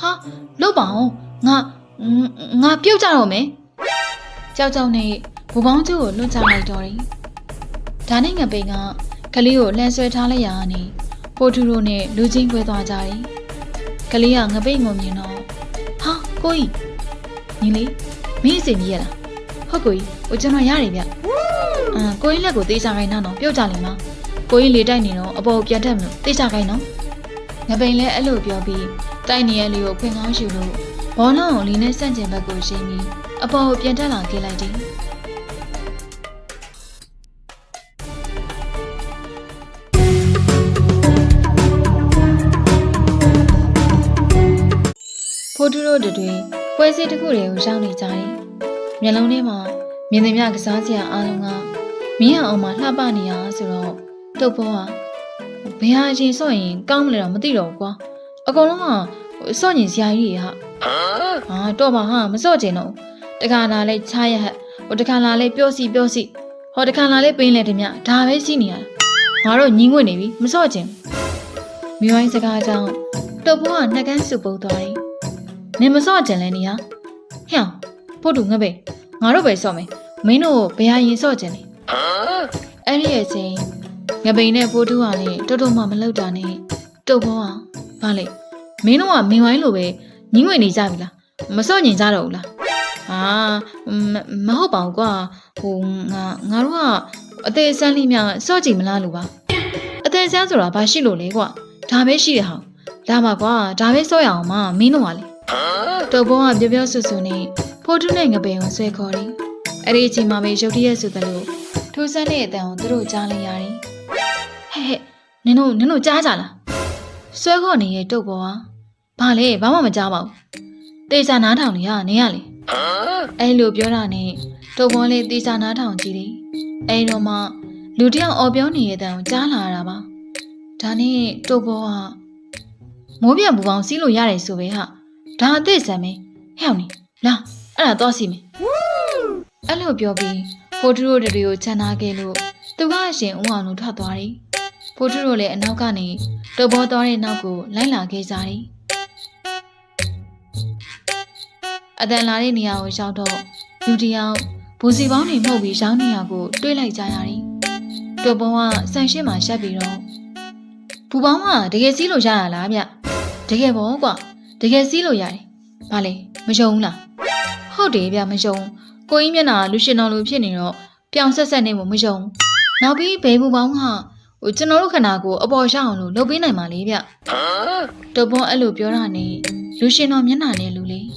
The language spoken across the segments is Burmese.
ဟာလုတ်ပါအောင်ငါငါပြုတ်ကြတော့မယ်ကြောက်ကြောက်နဲ့ဘူပေါင်းကျိုးကိုလွတ်ချလိုက်တော့တယ်ဒါနဲ့ငပိန်ကကလေးကိုလှန်ဆွဲထားလိုက်ရတာနဲ့ဖိုထူရိုနဲ့လူချင်းခွဲသွားကြတယ်ကလေးကငပိန်ကိုမြင်တော့ဟာကိုကြီးညီလေးမင်းအစီမီးရလားဟုတ်ကိုကြီးဟိုကျွန်တော်ရတယ်ဗျအာကိုကြီးလက်ကိုသေးချခိုင်းတော့ပြုတ်ကြလိမ့်မကိုကြီးလေတိုက်နေတော့အပေါ်ပြန်တက်မလို့သေးချခိုင်းနော်ငပိန်လည်းအဲ့လိုပြောပြီး တိုက်နေရလေးကိုခွင်ကောင်းရှူလို့ဘောလုံးကိုလီနဲ့ဆန့်ကျင်ဘက်ကိုရှင်းပြီးအပေါ်ကိုပြန်တက်လာခဲ့လိုက်တယ်။ဖိုတူတို့တွေပွဲစည်းတစ်ခုတွေကိုရှောင်းနေကြတယ်။မျက်လုံးထဲမှာမြင်သမျှကစားစရာအားလုံးကမင်းအောင်မှလှပနေရဆိုတော့တုတ်ဘောကဘယ်ဟာအရင်စော့ရင်ကောင်းမလဲတော့မသိတော့ဘူးကွာ အကောင်လုံးကစော့ညင်စရာကြီးတွေဟာဟာတော့ပါဟာမစော့ချင်တော့ဘူးတခါလာလဲချားရဟက်ဟိုတခါလာလဲပြောစီပြောစီဟောတခါလာလဲပင်းလဲတမျှဒါပဲရှိနေရတာငါတို့ညီငွေ့နေပြီမစော့ချင်ဘူးမိဝိုင်းစကားကြောင့်တုတ်ဘောကနှက်ကန်းစုပ်ပုတ်သွားတယ်နင်မစော့ချင်လဲနေဟာဟဲ့ပို့တူငါပဲငါတို့ပဲစော့မယ်မင်းတို့ဘယ်ဟာရင်စော့ချင်လဲအဲ့ဒီရဲ့ချင်းငပိန်နဲ့ဖိုးတူးဟာလည်းတော်တော်မှမလောက်တာနဲ့တုတ်ဘောဟာ ဗာလေမင်းတို့ကမင်ဝိုင်းလိုပဲညင်းငွေနေကြပြီလားမစော့ညင်ကြတော့ဘူးလားဟာမမဟုတ်ပါဘူးကွာဟိုငါငါတို့ကအသေးအစမ်းလေးများစော့ကြည့်မလားလို့ပါအသေးအစမ်းဆိုတာဘာရှိလို့လဲကွာဒါပဲရှိရဟောင်းဒါမှကွာဒါပဲစော့ရအောင်မမင်းတို့ကလေတုတ်ဘောကပြောပြောဆွဆွနဲ့ဖိုးတူးနဲ့ငပိန်ကိုဆွဲခေါ်တယ်အဲ့ဒီအချိန်မှာပဲရုတ်တရက်ဆိုသလိုထူးဆန်းတဲ့အတန်ကိုသူတို့ကြားလိုက်ရတယ်ဟဲ့ဟဲ့နင်တို့နင်တို့ကြားကြလား ဆွဲခေါ်နေတဲ့တုတ်ပေါ်ဟာဘာလဲဘာမှမကြားပါဘူးတေချာနားထောင်နေရနင်ရလေအဲ့လိုပြောတာနဲ့တုတ်ပေါ်လေးတေချာနားထောင်ကြည့်တယ်အဲ့တော့မှလူတစ်ယောက်အော်ပြောနေတဲ့အတန်ကိုကြားလာရတာပါဒါနဲ့တုတ်ပေါ်ကမိုးပြန်ပူပေါင်းစီးလို့ရတယ်ဆိုပဲဟာဒါအသက်ဆံမင်းဟဲ့အောင်နေလာအဲ့ဒါတော့စီမယ်အဲ့လိုပြောပြီးဖိုတူရိုတွေကိုခြံထားခဲ့လို့သူကအရှင်ဦးအောင်လို့ထွက်သွားတယ်။ ဖိုးထုတို့လည်းအနောက်ကနေတုပ်ဘောသွားတဲ့နောက်ကိုလိုက်လာခဲ့ကြတယ်။အတန်လာတဲ့နေရာကိုရောက်တော့လူတစ်ယောက်ဘူစီပေါင်းတွေမှုတ်ပြီးရောင်းနေရကိုတွေ့လိုက်ကြရတယ်။တုပ်ဘောကဆန်ရှင်းမှရှက်ပြီးတော့ဘူပေါင်းကတကယ်စီးလို့ရရလားဗျ။တကယ်ပေါ့ကွာတကယ်စီးလို့ရတယ်။ဘာလဲမယုံဘူးလား။ဟုတ်တယ်ဗျမယုံ။ကိုကြီးမျက်နှာလူရှင်တော်လူဖြစ်နေတော့ပြောင်ဆက်ဆက်နေမှမယုံဘူး။နောက်ပြီးဘေးဘူးပေါင်းက ဟိုကျွန်တော်တို့ခန္ဓာကိုယ်အပေါ်ရှောက်အောင်လို့လုပ်ပေးနိုင်ပါလေဗျတုပ်ပွန်အဲ့လိုပြောတာနဲ့လူရှင်တော်မျက်နှာနဲ့လူလေး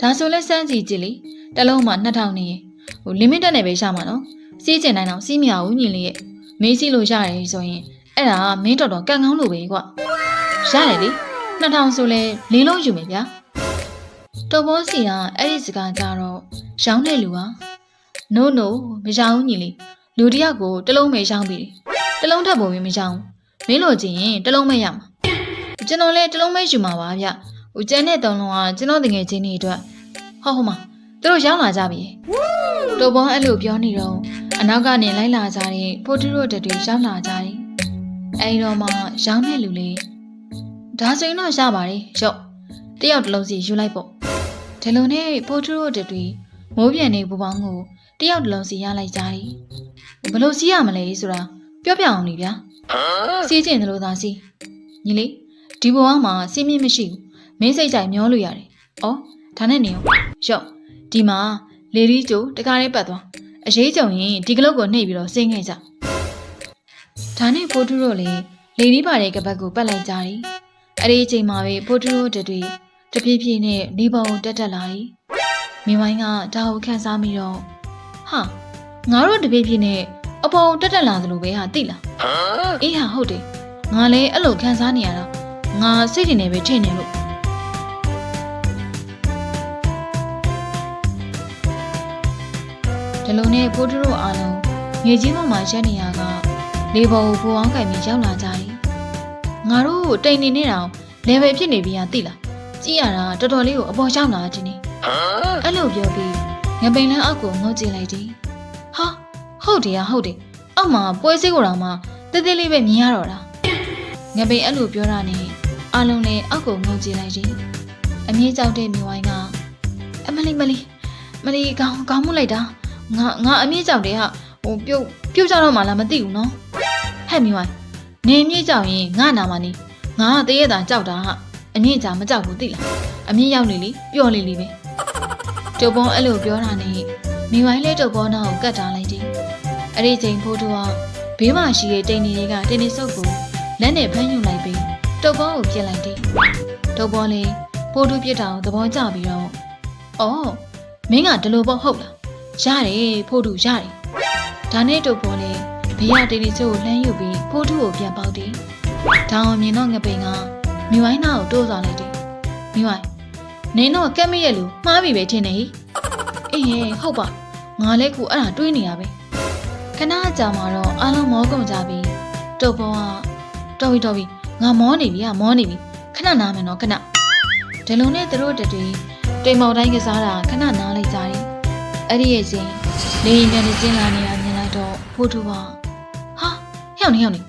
ဒါဆိုလဲစမ်းကြည့်ကြည့်လေတစ်လုံးမှ2000နေရင်ဟို limit တက်နေပဲရှာမှာနော်စီးကျင်နိုင်အောင်စီးမရဘူးညီလေးရဲ့မေးစီလို့ရတယ်ဆိုရင်အဲ့ဒါမင်းတော်တော်ကန်ကောင်းလို့ပဲကွရတယ်လေ2000ဆိုလဲလေးလုံးယူမယ်ဗျာတုပ်ပွန်စီကအဲ့ဒီစကားကြတော့ရောင်းတဲ့လူဟာ no no မရောင်းဘူးညီလေးလူတစ်ယောက်ကိုတစ်လုံးပဲရှောင်းပြီးတယ် တစ်လုံးထပ်ပုံပြီးမရှောင်းဘူးမင်းလိုချင်ရင်တစ်လုံးပဲရမှာကျွန်တော်လည်းတစ်လုံးပဲယူမှာပါဗျဟိုကျန်တဲ့သုံးလုံးကကျွန်တော်တငယ်ချင်းတွေအတွက်ဟုတ်ဟုတ်မှာသူတို့ရောက်လာကြပြီတိုးပွန်အဲ့လိုပြောနေတော့အနောက်ကနေလိုက်လာကြတဲ့ဖိုတူရိုတက်တွေရောက်လာကြတယ်အဲ့တော့မှရောင်းတဲ့လူလေးဒါဆိုရင်တော့ရပါတယ်ရော့တယောက်တစ်လုံးစီယူလိုက်ပေါ့ဒီလိုနဲ့ဖိုတူရိုတက်တွေမိုးပြန်နေပူပေါင်းကိုတယောက်တစ်လုံးစီရလိုက်ကြတယ်ဘလို့စီးရမလဲဆိုတာ ပြောပြအောင်လေဗျာစီးကျင်တယ်လို့သာစီးညီလေးဒီဘဝမှာစီးမြင့်မရှိဘူးမင်းစိတ်ကြိုက်မျောလို့ရတယ်ဩဒါနဲ့နေရောရော့ဒီမှာလေဒီကျိုတကားလေးပတ်သွားအရေးကြုံရင်ဒီကလုတ်ကိုနှိပ်ပြီးတော့ဆင်းခဲ့ကြဒါနဲ့ဖိုးတူတို့လေလေဒီပါတဲ့ကပတ်ကိုပတ်လိုက်ကြတယ်အဲ့ဒီအချိန်မှာပဲဖိုးတူတို့တွေတပြေးပြေးနဲ့ဒီဘောင်တက်တက်လာတယ်မိမိုင်းကဒါကိုခန်းစားပြီးတော့ဟာငါတို့တပြေးပြေးနဲ့ အပေါ်တက်တက်လာသလိုပဲဟာသိလားအေးဟာဟုတ်တယ်ငါလည်းအဲ့လိုခံစားနေရတာငါစိတ်ထင်နေပဲထင်နေလို့ဒီလိုနဲ့ဖိုးတူတို့အားလုံးမြေကြီးပေါ်မှာရက်နေရကလေပေါ်ကိုဖိုးအောင်ကင်ပြီးရောက်လာကြတယ်ငါတို့တိမ်နေနေတော့ level ဖြစ်နေပြီဟာသိလားကြည့်ရတာတော်တော်လေးကိုအပေါ်ရောက်လာခြင်းနေအဲ့လိုပြောပြီးငပိန်လန်းအောက်ကိုငုတ်ကြည့်လိုက်တယ်ဟာ ဟုတ်တယ်ဟာဟုတ်တယ်အောက်မှာပွဲစည်းကိုတောင်မှတေးသေးလေးပဲမြင်ရတော့တာငပိန်အဲ့လိုပြောတာနဲ့အလုံးနဲ့အောက်ကိုငုံကြည့်လိုက်တယ်အမြင့်ကြောက်တဲ့မြဝိုင်းကအမလီမလီမလီကောင်းကောင်းမှုလိုက်တာငါငါအမြင့်ကြောက်တယ်ဟာဟိုပြုတ်ပြုတ်ကြတော့မှလားမသိဘူးနော်ဟဲ့မြဝိုင်းနေအမြင့်ကြောက်ရင်ငါနာမနေငါကတရေတာကြောက်တာဟာအမြင့်ကြောက်မကြောက်ဘူးသိလားအမြင့်ရောက်နေလေပျော်လေလေပဲတုပ်ပေါ်အဲ့လိုပြောတာနဲ့မြဝိုင်းလေးတုပ်ပေါ်နောက်ကိုကတ်ထားလိုက်တယ် အဲ့ဒီချိန်ဖိုးတူကဘေးမှာရှိတဲ့တိန်နေတွေကတင်းနေစုပ်ကိုလက်နဲ့ဖမ်းယူလိုက်ပြီးတုပ်ပေါ်ကိုပြစ်လိုက်တယ်တုပ်ပေါ်လေးဖိုးတူပြစ်တာကိုသဘောကျပြီးတော့အော်မင်းကဒီလိုပေါ့ဟုတ်လားရတယ်ဖိုးတူရတယ်ဒါနဲ့တုပ်ပေါ်လေးဘေးရတိန်နေစုပ်ကိုလှမ်းယူပြီးဖိုးတူကိုပြန်ပေါက်တယ်ဒါအောင်မြင်တော့ငပိန်ကမြဝိုင်းနာကိုတိုးသွားလိုက်တယ်မြဝိုင်းနင်းတော့ကက်မရဲ့လူမှားပြီပဲထင်နေဟိအေးဟဲ့ဟုတ်ပါငါလည်းခုအဲ့ဒါတွေးနေရပဲ ခဏကြာမှတော့အားလုံးမောကုန်ကြပြီတုပ်ပေါ်ကတော်ပြီတော်ပြီငါမောနေပြီကမောနေပြီခဏနားမယ်နော်ခဏဒီလိုနဲ့သူတို့တတွေတိမ်မောင်တိုင်းကစားတာခဏနားလိုက်ကြတယ်အဲ့ဒီရဲ့ချင်းလေရင်ပြန်ကျင်းလာနေတာမြင်လိုက်တော့ဖိုးထူပါဟာဟဲ့အောင်နေဟဲ့အောင်နေ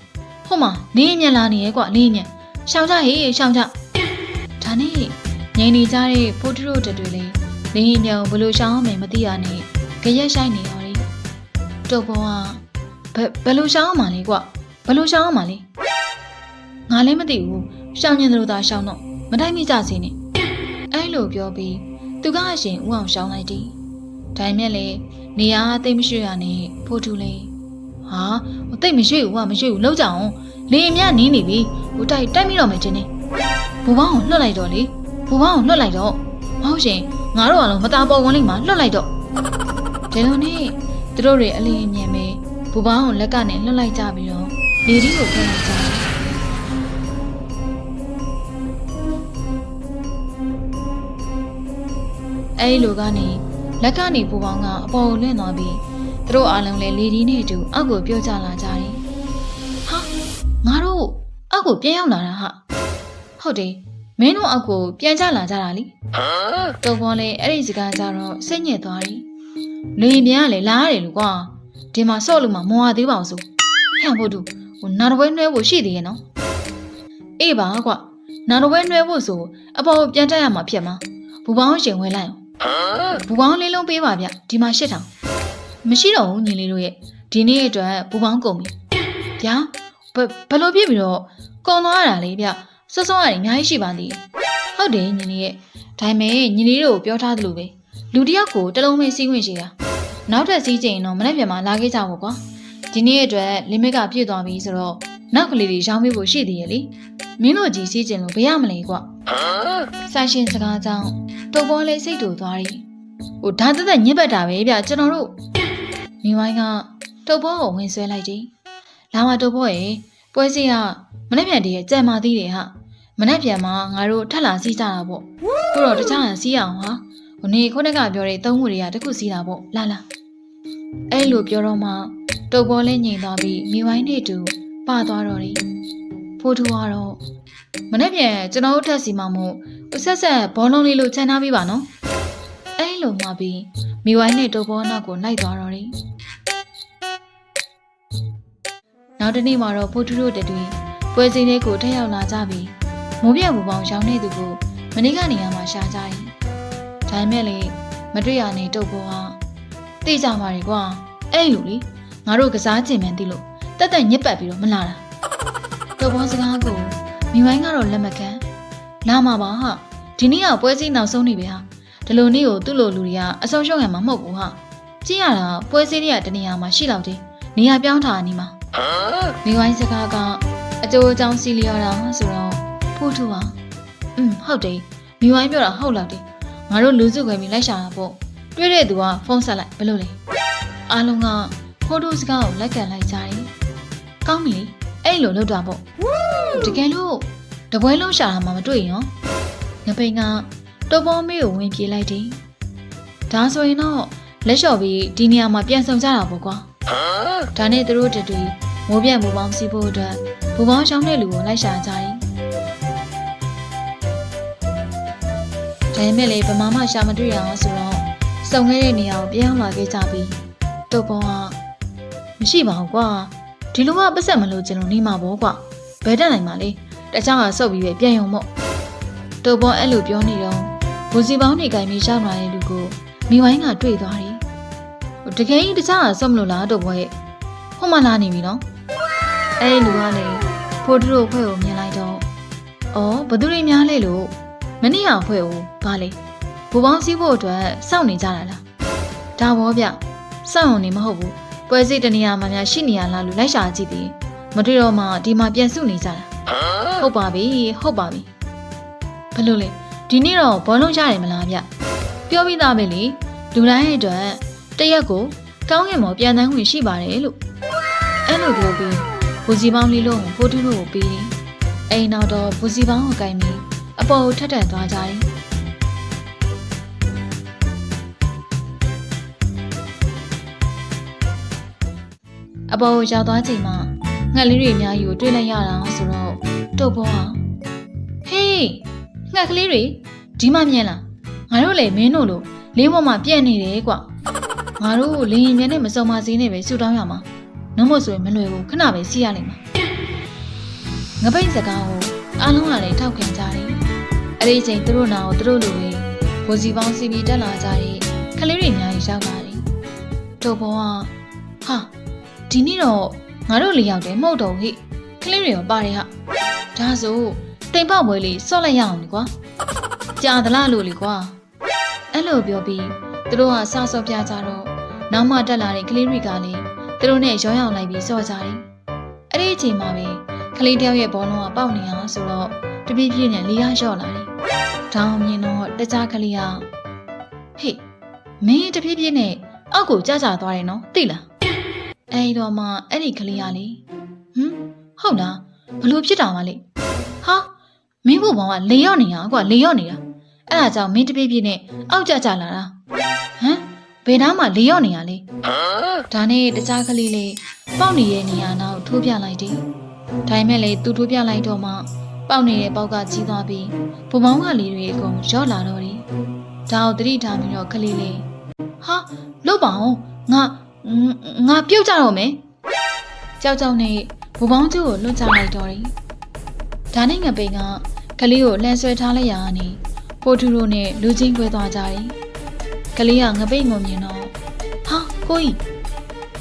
ဟိုမှာနေရင်မြန်လာနေရဲ့ကွာနေရင်မြန်ရှောင်ကြဟေးရှောင်ကြဒါနဲ့ငိန်နေကြတဲ့ဖိုးထူတို့တတွေလည်းလေရင်မြန်ကိုဘယ်လိုရှောင်အောင်မယ်မသိရနဲ့ကြရက်ဆိုင်နေရော လေတုပ်ပေါ်ကဘယ်ဘယ်လိုရှောင်အောင်မလဲကွာဘယ်လိုရှောင်အောင်မလဲငါလည်းမသိဘူးရှောင်ညင်တယ်လို့သာရှောင်တော့မတိုင်းမိကြစေနဲ့အဲ့လိုပြောပြီးသူကအရှင်ဦးအောင်ရှောင်လိုက်တယ်ဒါပေမဲ့လေနေရာသိမ့်မရှိရနဲ့ဖိုးထူလေဟာဟိုသိမ့်မရှိဘူးကမရှိဘူးလောက်ကြအောင်လေအမြနင်းနေပြီဟိုတိုက်တိုက်မိတော့မယ်ချင်းနေဘူပေါင်းကိုလွတ်လိုက်တော့လေဘူပေါင်းကိုလွတ်လိုက်တော့မဟုတ်ရှင်ငါတို့ကလုံးမသားပေါ်ဝင်လိမ့်မှာလွတ်လိုက်တော့ဒီလိုနဲ့ သူတို့တွေအလင်းအမြင်ပဲဘူပေါင်းကိုလက်ကနေလွတ်လိုက်ကြပြီးတော့လေဒီကိုဖယ်လိုက်ကြတယ်အဲဒီလိုကနေလက်ကနေဘူပေါင်းကအပေါ်ကိုလွင့်သွားပြီးသူတို့အားလုံးလည်းလေဒီနဲ့အတူအောက်ကိုပြောကြလာကြတယ်ဟာငါတို့အောက်ကိုပြန်ရောက်လာတာဟာဟုတ်တယ်မင်းတို့အောက်ကိုပြန်ကြလာကြတာလीတုံပေါ်လေအဲ့ဒီစကားကြတော့စိတ်ညစ်သွားပြီ လေပြန်ကလေလာရတယ်လို့ကွာဒီမှာဆော့လို့မှမော်ရသေးပါအောင်ဆိုဟဲ့ဖို့တူဟိုနာတော်ပွဲနှွဲဖို့ရှိသေးရဲ့နော်အေးပါကွာနာတော်ပွဲနှွဲဖို့ဆိုအပေါ်ကိုပြန်တက်ရမှာဖြစ်မှာဘူပေါင်းရှင်ဝဲလိုက်အောင်ဘူပေါင်းလေးလုံးပေးပါဗျဒီမှာရှစ်ထောင်မရှိတော့ဘူးညီလေးတို့ရဲ့ဒီနေ့အတွက်ဘူပေါင်းကုန်ပြီဗျာဘဘယ်လိုဖြစ်ပြီးတော့ကုန်သွားရတာလေဗျစောစောရတယ်အများကြီးရှိပါသေးတယ်ဟုတ်တယ်ညီလေးရဲ့ဒါပေမဲ့ညီလေးတို့ပြောထားသလိုပဲ လူတစ်ယောက်ကိုတစ်လုံးပဲစီးခွင့်ရှိတာနောက်ထပ်စီးချိန်တော့မနေ့ပြန်မှလာခဲ့ကြဖို့ကွာဒီနေ့အတွက် limit ကပြည့်သွားပြီဆိုတော့နောက်ကလေးတွေရောင်းပေးဖို့ရှိသေးရဲ့လေမင်းတို့ကြီးစီးကျင်လို့ဘယ်ရမလဲကွာဆိုင်ရှင်စကားကြောင့်တုပ်ပေါ်လေးစိတ်တူသွားတယ်ဟိုဒါသက်သက်ညစ်ပတ်တာပဲဗျကျွန်တော်တို့မိဝိုင်းကတုပ်ပေါ်ကိုဝင်ဆွဲလိုက်တယ်လာမတုပ်ပေါ်ရဲ့ပွဲစီကမနေ့ပြန်တည်းရဲ့ကြံမာသေးတယ်ဟာမနေ့ပြန်မှာငါတို့ထက်လာစီးကြတာပေါ့ခုတော့တခြားဟန်စီးအောင်ဟာ ဟိုနေခုနကပြောတဲ့သုံးခုတွေကတစ်ခုစီးတာပေါ့လာလာအဲ့လိုပြောတော့မှတုပ်ပေါ်လေးငြိမ်သွားပြီးမိဝိုင်းနဲ့တူပါသွားတော့တယ်ဖိုးထူကတော့မနေ့ပြန်ကျွန်တော်တို့ထက်စီမှမို့ဆက်ဆက်ဘောလုံးလေးလို့ခြံထားပေးပါနော်အဲ့လိုမှပြီးမိဝိုင်းနဲ့တုပ်ပေါ်နောက်ကိုလိုက်သွားတော့တယ်နောက်တစ်နေ့မှာတော့ဖိုးထူတို့တတွေပွဲစင်းလေးကိုထက်ရောက်လာကြပြီးမိုးပြဘူပေါင်းရောင်းနေသူကိုမနေ့ကနေရာမှာရှာကြတယ်။ ဒါပေမဲ့လေမတွေ့ရနေတုတ်ပေါ်ဟာသိကြပါလေကွာ။အဲ့လိုလေငါတို့ကစားကျင်မှန်းသိလို့တက်တက်ညစ်ပတ်ပြီးတော့မလာတာ။တုတ်ပေါ်စကားကိုမိဝိုင်းကတော့လက်မခံ။လာမှာပါဟာဒီနေ့ကပွဲစည်းနောက်ဆုံးနေပဲဟာဒီလိုနေ့ကိုသူ့လိုလူတွေကအဆုံးရှုံးရမှာမဟုတ်ဘူးဟာကြည့်ရတာပွဲစည်းတွေကတနေရာမှာရှိတော့တယ်နေရာပြောင်းထားနေမှာမိဝိုင်းစကားကအကျိုးအကြောင်းစီလျော်တာဆိုတော့ဖိုးထူပါอืมဟုတ်တယ်မိဝိုင်းပြောတာဟုတ်လားတယ် ငါတို့လူစုခွဲပြီးလိုက်ရှာတာပေါ့တွေ့တဲ့သူကဖုန်းဆက်လိုက်ဘယ်လိုလဲအားလုံးကဖိုးထူစကားကိုလက်ခံလိုက်ကြတယ်ကောင်းပြီလေအဲ့လိုလုပ်တာပေါ့တကယ်လို့တပွဲလုံးရှာတာမှမတွေ့ရင်ရောငပိန်ကတုပ်ပေါ်မေးကိုဝင်ပြေးလိုက်တယ်ဒါဆိုရင်တော့လက်လျှော်ပြီးဒီနေရာမှာပြန်ဆောင်ကြတာပေါ့ကွာဒါနဲ့သူတို့တတွေမိုးပြတ်မိုးပေါင်းစီးဖို့အတွက်ဘူပေါင်းရှောင်းတဲ့လူကိုလိုက်ရှာကြတယ် ဒါပေမဲ့လေဗမာမှရှာမတွေ့ရအောင်ဆိုတော့စုံခဲ့တဲ့နေရာကိုပြန်လာခဲ့ကြပြီးတုပ်ပေါ်ကမရှိပါဘူးကွာဒီလိုကပတ်ဆက်မလို့ကျွန်တော်နေမှာပေါ့ကွာဘယ်တက်နိုင်မှာလဲတခြားကစုပ်ပြီးပဲပြန်ရုံမို့တုပ်ပေါ်အဲ့လိုပြောနေတော့ဘူစီပေါင်းတွေကင်ပြီးရှောင်းလာတဲ့လူကိုမိဝိုင်းကတွေ့သွားတယ်ဟိုတကယ်ကြီးတခြားကစော့မလို့လားတော့ဘွဲဟိုမှလာနေပြီနော်အဲ့ဒီလူကလေဖိုးတူတို့ဖွဲ့ကိုမြင်လိုက်တော့အော်ဘသူတွေများလဲလို့ မနေ့ကဖွဲ့ကိုဘာလဲဘူပေါင်းစည်းဖို့အတွက်စောင့်နေကြတာလားဒါဘောဗျစောင့်ုံနေမဟုတ်ဘူးပွဲစီတနေရာမှာများရှိနေရလားလို့လိုက်ရှာကြည့်ပြီးမတွေ့တော့မှဒီမှာပြန်စုနေကြတာဟုတ်ပါပြီဟုတ်ပါပြီဘယ်လိုလဲဒီနေ့တော့ဘောလုံးရတယ်မလားဗျပြောပြီးသားပဲလေလူတိုင်းရဲ့အတွက်တရက်ကိုကောင်းကင်မော်ပြန်တန်းဝင်ရှိပါတယ်လို့အဲ့လိုပြောပြီးဘူစီပေါင်းလေးလုံးကိုဖိုးတူတို့ကိုပေးတယ်အိမ်နောက်တော့ဘူစီပေါင်းကိုကင်ပြီး အပေါ်ကိုထက်ထက်သွားကြတယ်အပေါ်ကိုရောက်သွားချိန်မှာငှက်လေးတွေအများကြီးကိုတွေ့လိုက်ရတာဆိုတော့တုတ်ပေါ်ဟာဟေးငှက်ကလေးတွေဒီမှမြင်လားငါတို့လေမင်းတို့လို့လေးပေါ်မှာပြက်နေတယ်ကွငါတို့လင်းရင်မြနဲ့မစုံမစည်းနဲ့ပဲဆူတောင်းရမှာနှမို့ဆိုရင်မလွယ်ဘူးခဏပဲစီးရလိမ့်မှာငပိတ်စကားကိုအားလုံးကလည်းထောက်ခံကြတယ် အဲ့ဒီအချိန်သူတို့နာကိုသူတို့လူတွေဘိုးစီပေါင်းစီပြီးတက်လာကြတယ်ခလေးတွေအများကြီးရောက်လာတယ်တုတ်ပေါ်ကဟာဒီနေ့တော့ငါတို့လေးယောက်တည်းမဟုတ်တော့ဟိကလေးတွေရောပါတယ်ဟာဒါဆိုတိမ်ပေါက်ပွဲလေးစော့လိုက်ရအောင်လေကွာကြာသလားလို့လေကွာအဲ့လိုပြောပြီးသူတို့ကစဆော့ပြကြတော့နောက်မှတက်လာတဲ့ကလေးတွေကလည်းသူတို့နဲ့ရောင်းရောင်လိုက်ပြီးစော့ကြတယ်အဲ့ဒီအချိန်မှာပဲကလေးတယောက်ရဲ့ဘောလုံးကပေါက်နေအောင်ဆိုတော့ တပြည့်ပြည့်နဲ့လေးရလျှော့လာတယ်။တောင်းမြင်တော့တခြားကလေးကဟေ့မင်းတပြည့်ပြည့်နဲ့အောက်ကိုကြကြသွားတယ်နော်သိလား။အဲဒီတော့မှအဲ့ဒီကလေးကလေဟမ်ဟုတ်လားဘလို့ဖြစ်တာမလဲဟာမင်းဘုဘောင်ကလေရော့နေတာကွာလေရော့နေတာအဲ့ဒါကြောင့်မင်းတပြည့်ပြည့်နဲ့အောက်ကြကြလာတာဟမ်ဘယ်နားမှာလေရော့နေရလဲဒါနဲ့တခြားကလေးလေးပေါက်နေတဲ့နေရာနောက်ထိုးပြလိုက်တယ်ဒါပေမဲ့လေသူထိုးပြလိုက်တော့မှ ပေါက်နေတဲ့ပေါက်ကကြီးသွားပြီးဘုံမောင်းကလေးတွေအကုန်ရော့လာတော့တယ်ဒါကိုသတိထားပြီးတော့ကလေးလေးဟာလုတ်ပါအောင်ငါငါပြုတ်ကြတော့မယ်ကြောက်ကြောက်နဲ့ဘူပေါင်းကျိုးကိုလွတ်ချလိုက်တော့တယ်။ဒါနဲ့ငပိန်ကကလေးကိုလှန်ဆွဲထားလိုက်ရတာနဲ့ဖိုထူတို့နဲ့လူချင်းခွဲသွားကြတယ်။ကလေးကငပိန်ကိုမြင်တော့ဟာကိုကြီး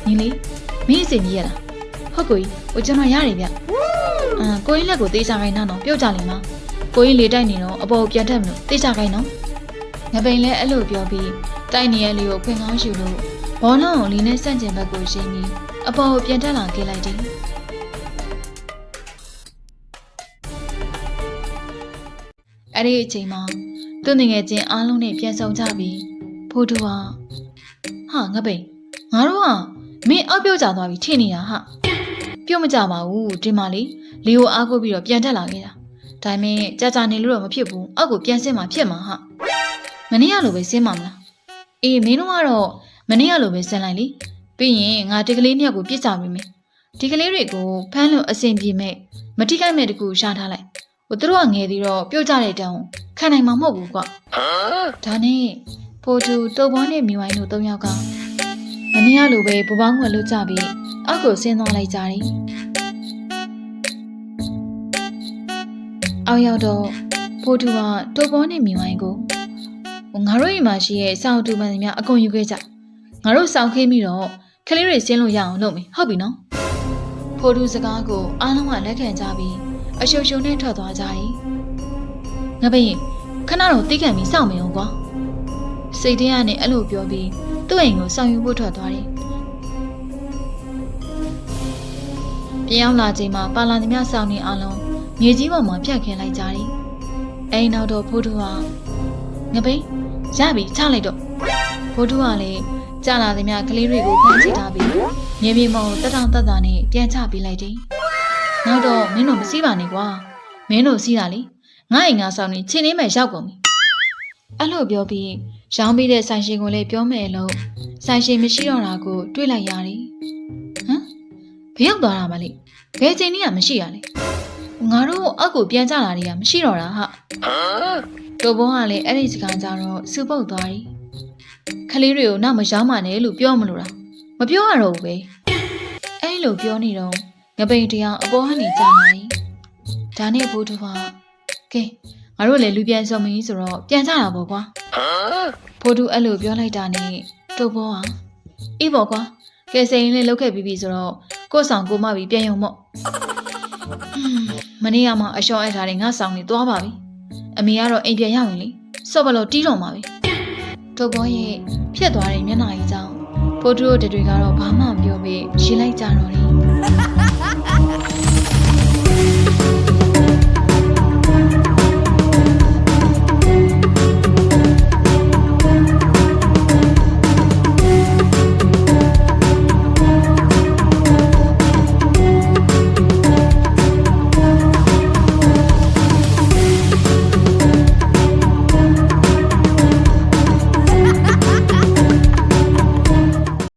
ညီလေးမင်းအစီကြီးရလားဟုတ်ကိုကြီးဟိုကျွန်တော်ရတယ်ဗျ။ အာကိုကြီးလက်ကိုသေးချခိုင်းတော့ပြုတ်ကြလိမ့်မှာ။ကိုကြီးလေတိုက်နေတော့အပေါ်ပြန်တက်မလို့သေးချခိုင်းနော်။ငပိန်လည်းအဲ့လိုပြောပြီးတိုက်နေရလေးကိုခွင်ကောင်းယူလို့ဘောလုံးကိုလီနဲ့ဆန့်ကျင်ဘက်ကိုရှင်းပြီးအပေါ်ကိုပြန်တက်လာခဲ့လိုက်တယ်။အဲ့ဒီအချိန်မှာသူ့ငယ်ချင်းအားလုံးနဲ့ပြန်ဆောင်ကြပြီးဖိုးတူဟာဟာငါပိန်ငါတို့ကမင်းအောက်ပြုတ်ကြသွားပြီထင်နေတာဟာ ပြုတ်မကြပါဘူးဒီမှာလေလီကိုအားကိုပြီးတော့ပြန်တက်လာခဲ့တာဒါပေမဲ့ကြာကြာနေလို့တော့မဖြစ်ဘူးအောက်ကိုပြန်ဆင်းမှဖြစ်မှာဟာမနေ့ကလိုပဲဆင်းမှာမလားအေးမင်းတို့ကတော့မနေ့ကလိုပဲဆင်းလိုက်လေပြီးရင်ငါဒီကလေးနှစ်ယောက်ကိုပြစ်ချပေးမယ်ဒီကလေးတွေကိုဖမ်းလို့အဆင်ပြေမဲ့မတိကိုက်မဲ့တကူရှာထားလိုက်ဟိုသူတို့ကငယ်သေးတော့ပြုတ်ကြတဲ့တောင်ခံနိုင်မှာမဟုတ်ဘူးကွာဒါနဲ့ဖိုတူတုပ်ပေါင်းနဲ့မိဝိုင်းတို့၃ယောက်ကမနေ့ကလိုပဲပပန်းွယ်လွတ်ကြပြီး အောက်ကိုဆင်းသွားလိုက်ကြတယ်အောက်ရောက်တော့ဖိုတူကတုပ်ပေါင်းနဲ့မိဝိုင်းကိုငါတို့အိမ်မှာရှိရဲ့စောင့်တူပန်တွေများအကုန်ယူခဲ့ကြငါတို့စောင့်ခေးပြီးတော့ကလေးတွေဆင်းလို့ရအောင်လုပ်မယ်ဟုတ်ပြီနော်ဖိုတူစကားကိုအားလုံးကလက်ခံကြပြီးအရှုပ်ရှုံနဲ့ထွက်သွားကြတယ်ငါဘရင်ခဏတော့တိတ်ခံပြီးစောင့်မအောင်ကွာစိတ်ထဲကနေအဲ့လိုပြောပြီးသူ့အိမ်ကိုဆောင်ယူဖို့ထွက်သွားတယ် ပြန်ရောက်လာချိန်မှာပါလာသမျှစောင့်နေအောင်လုံးမြေကြီးပေါ်မှာဖြတ်ခင်းလိုက်ကြတယ်အိမ်နောက်တော့ဖိုးတူကငပိန်ရပြီချလိုက်တော့ဖိုးတူကလည်းကြာလာသမျှကလေးတွေကိုဖမ်းဆီးထားပြီးမြေမြေမောင်တက်တောင်တက်တာနဲ့ပြန်ချပေးလိုက်တယ်နောက်တော့မင်းတို့မစည်းပါနဲ့ကွာမင်းတို့စီးတာလေငါ့အိမ်ကဆောင်နေချင်းနေမဲ့ရောက်ကုန်ပြီအဲ့လိုပြောပြီးရောင်းပြီးတဲ့ဆိုင်ရှင်ကိုလည်းပြောမယ်လို့ဆိုင်ရှင်မရှိတော့တာကိုတွေးလိုက်ရတယ်ဟမ်ဘယ် ရောက်သွားတာမလဲဘယ်ချိန်နည်းကမရှိရလဲငါတို့အောက်ကိုပြန်ကြလာတွေကမရှိတော့တာဟာတိုဘုံကလည်းအဲ့ဒီစကားကြတော့စူပုတ်သွားတယ်ခလေးတွေကိုနောက်မရောင်းပါနဲ့လို့ပြောမလို့လားမပြောရတော့ဘူးပဲအဲ့လိုပြောနေတော့ငပိန်တရားအပေါ်ကနေကြာလာတယ်ဒါနဲ့ဘိုးတူကကဲငါငါတို့လည်းလူပြန်စုံမင်းဆိုတော့ပြန်ကြတာပေါ့ကွာဖိုးတူအဲ့လိုပြောလိုက်တာနဲ့တုတ်ပေါ်ဟာအေးပေါ့ကွာကဲစိန်လေးလောက်ခဲ့ပြီးပြီဆိုတော့ ကို့ဆောင်ကိုမပြီးပြန်ရုံပေါ့ဟွန်းမနေ့ကမှအလျှော့အဲ့ထားတွေငါဆောင်နေသွားပါပြီအမေကတော့အိမ်ပြန်ရောက်ရင်လေစော့ဘလို့တီးတော့မှာပဲတုတ်ပေါ်ရဲ့ဖြစ်သွားတဲ့မျက်နှာကြီးကြောင့်ဖိုးတူတို့တွေကတော့ဘာမှမပြောဘဲရှင်းလိုက်ကြတော့တယ်